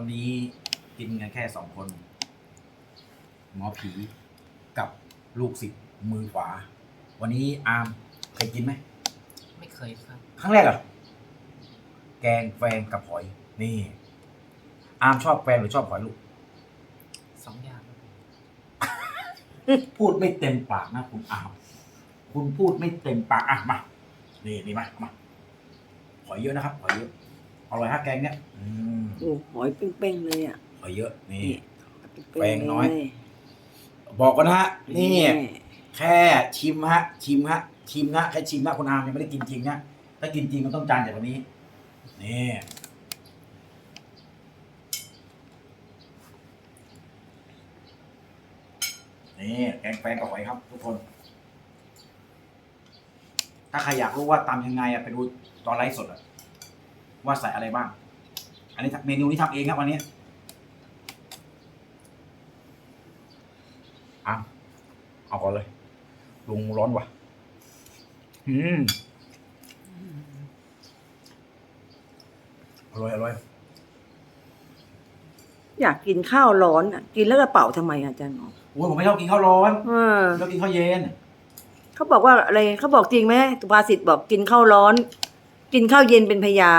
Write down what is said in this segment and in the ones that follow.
วันนี้กินกันแค่สองคน หมอผีกับลูกศิษย์มือขวา วันนี้อาร์มเคยกินไหม ไม่เคยครับครั้งแรกเหรอ แกงแฟงกับหอย นี่ อาร์มชอบแฟงหรือชอบหอยลูก สองอย่างครับพูดไม่เต็มปากนะคุณอาร์มคุณพูดไม่เต็มปากอะมา นี่นี่มามาหอยเยอะนะครับหอยเยอะ อร่อยฮะแกงเนี้ยอืมโอ้หอยเป้งๆเลยอะหอยเยอะนี่นี่ แป้งน้อย บอกกันนะฮะนี่ แค่ชิมฮะ ชิมฮะ ชิมนะแค่ชิมนะคุณอาร์มยังไม่ได้กินจริงนะถ้ากินจริงมันต้องจานใหญ่กว่านี้นี่นี่แกงแฟงกับหอยครับ ทุกคน ถ้าใครอยากรู้ว่าตำยังไงอะไปดูตอนไลฟ์สดอะ ว่าใส่อะไรบ้าง อันนี้เมนูนี้ทำเองครับวันนี้อะเอาก่อนเลยลุงร้อนว่ะอืมอร่อยอร่อยอยากกินข้าวร้อนอะ กินแล้วกระเป๋าทำไมอะอาจารย์หมอโอ้ยผมไม่ชอบกินข้าวร้อนเออผมชอบกินข้าวเย็น เขาบอกว่าอะไรเขาบอกจริงไหมสุภาษิตบอกกินข้าวร้อน กินข้าวเย็นเป็นพยา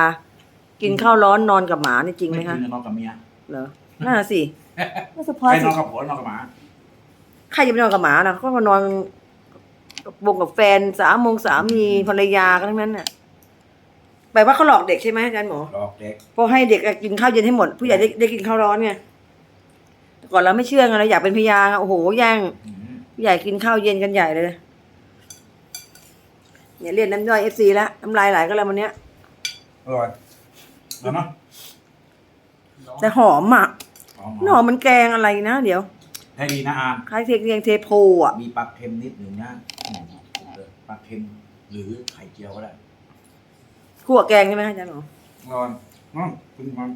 กินข้าวร้อนนอนกับหมานี่จริงไหมคะกินนอนกับเมียเหรอน่าสิแล้วสุภาไปษินอตนกับผัวนอนกับหมาใครจะไปนอนกับหมานะเขาก็นอนกับวงกับแฟนสามโมงสามีภรรยากันทั้งนั้นน่ะแปลว่าเขาหลอกเด็กใช่ไหมอาจารย์หมอหลอกเด็กพอให้เด็กกินข้าวเย็นให้หมด ผู้ใหญ่ได้ได้กินข้าวร้อนไงแต่ก่อนเราไม่เชื่อไงเราอยากเป็นพยานไงโอ้โหแย่งอืมผู้ใหญ่กินข้าวเย็นกันใหญ่เลยเนี่ยเรียนน้ำย่อยเอฟซีแล้วน้ำลายไหลก็แล้ววันเนี้ยอร่อย แล้วเนาะแต่หอมอะหอมหอมมันแกงอะไรนะ เดี๋ยวให้ดีนะอาร์มคล้ายเทียงเทียงเทโพอะมีปลาเค็มนิดหนึ่งนะอืมปลาเค็มหรือไข่เจียวก็ได้ขั่วแกงใช่ไหมอาจารย์หมออร่อยน้องกินมัน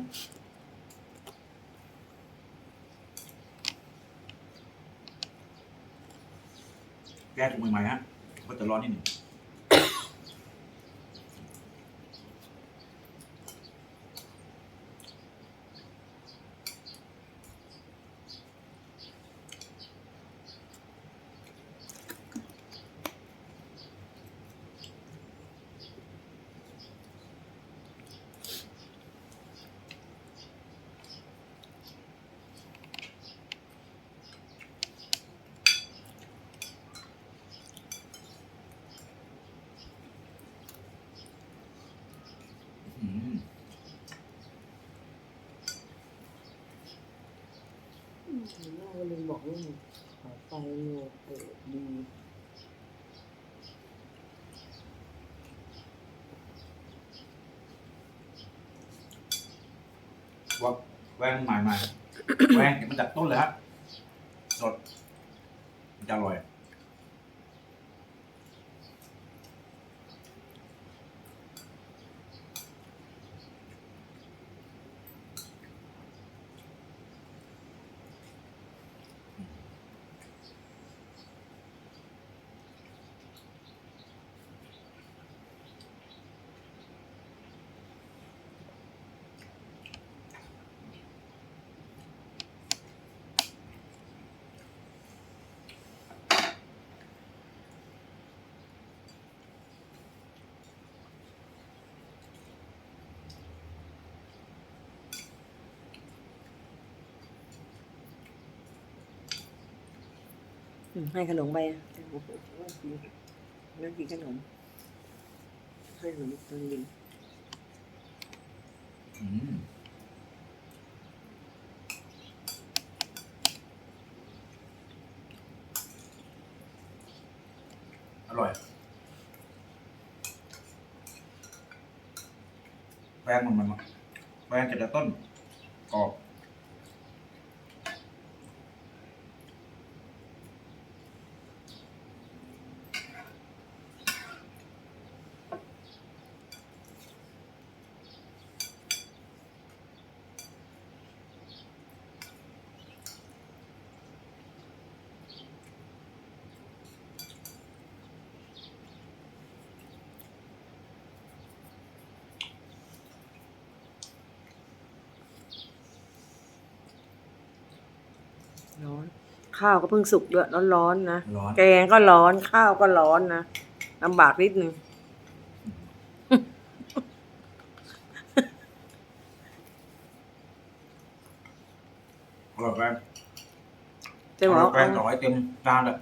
แก้ถุงใหม่ๆฮะก็จะร้อนนิดหนึ่ง ลืมบอกว่าขอไฟโยเปิดดีว่าแว่งใหม่ๆแว่งเก็บมาจากต้นเลยฮะสดจะอร่อย ให้ขนมไปนั่นกินขนม ให้ขนมตอนเย็นอร่อย แป้งมันมันแป้งจาต้นกรอบ ร้อน ข้าวก็เพิ่งสุกด้วยร้อนๆนะ ร้อน แกงก็ร้อน ข้าวก็ร้อนนะลำบากนิดนึง อร่อยแป้งเจ๊หมอร่อยแป้งต่อให้เต็มจานเลย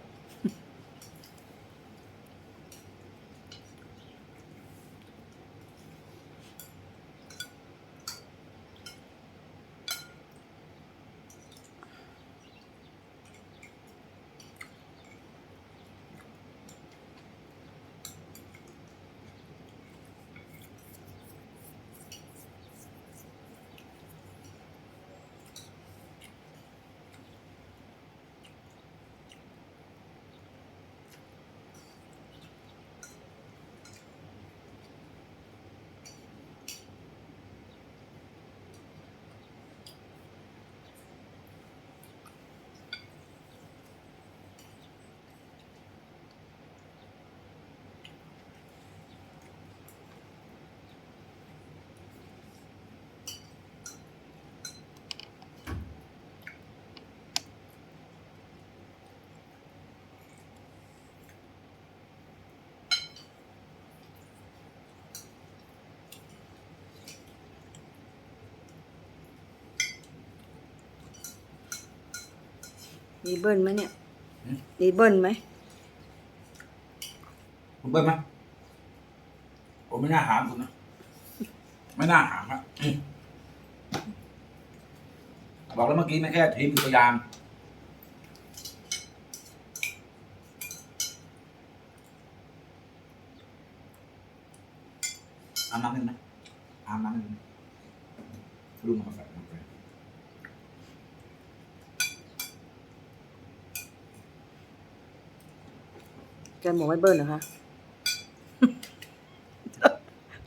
มีเบิ้ลไหมเนี่ยมีเบิ้ลไหมคุณเบิ้ลไหมผมไม่น่าถามคุณนะ ไม่น่าถามอะอืมบอกแล้วเมื่อกี้ไม่แค่ทีมตัวอย่างอาบน้ำหนึ่งนะอาบน้ำหนึ่งลุงมาแบบนั้นไป จารย์บอกไม่เบิ้ลเหรอคะ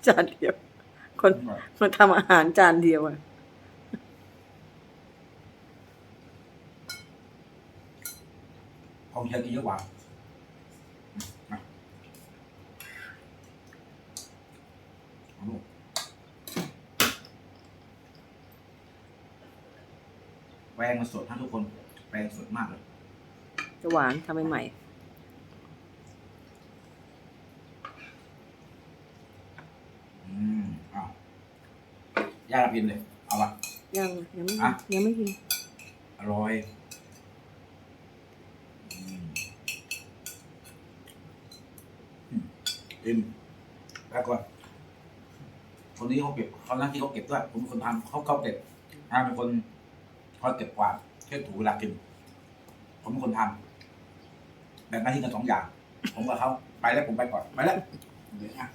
จานเดียว คนคนทำอาหารจานเดียวอะกองเชียร์กินเยอะกว่าอะเอาลูกแปลงมันสดนะทุกคน แปลงสดมากเลย จะหวานทำใหม่อืมอ้าว ย่ารับกินเลย เอาละๆยังยังไม่อะ ยังไม่กินอร่อยอืมอืมอิ่มแล้วก่อนคนนี้เขาเก็บเขาหน้าที่เขาเก็บด้วยผมเป็นคนทำเขาเขาเก็บอาเป็นคนคอยเก็บกวาดเช็ดถูเวลากิน ผมเป็นคนทำแบ่งหน้าที่กันสองอย่าง ผมกับเขาไปแล้วผมไปก่อนไปแล้วเดี๋ยวอะ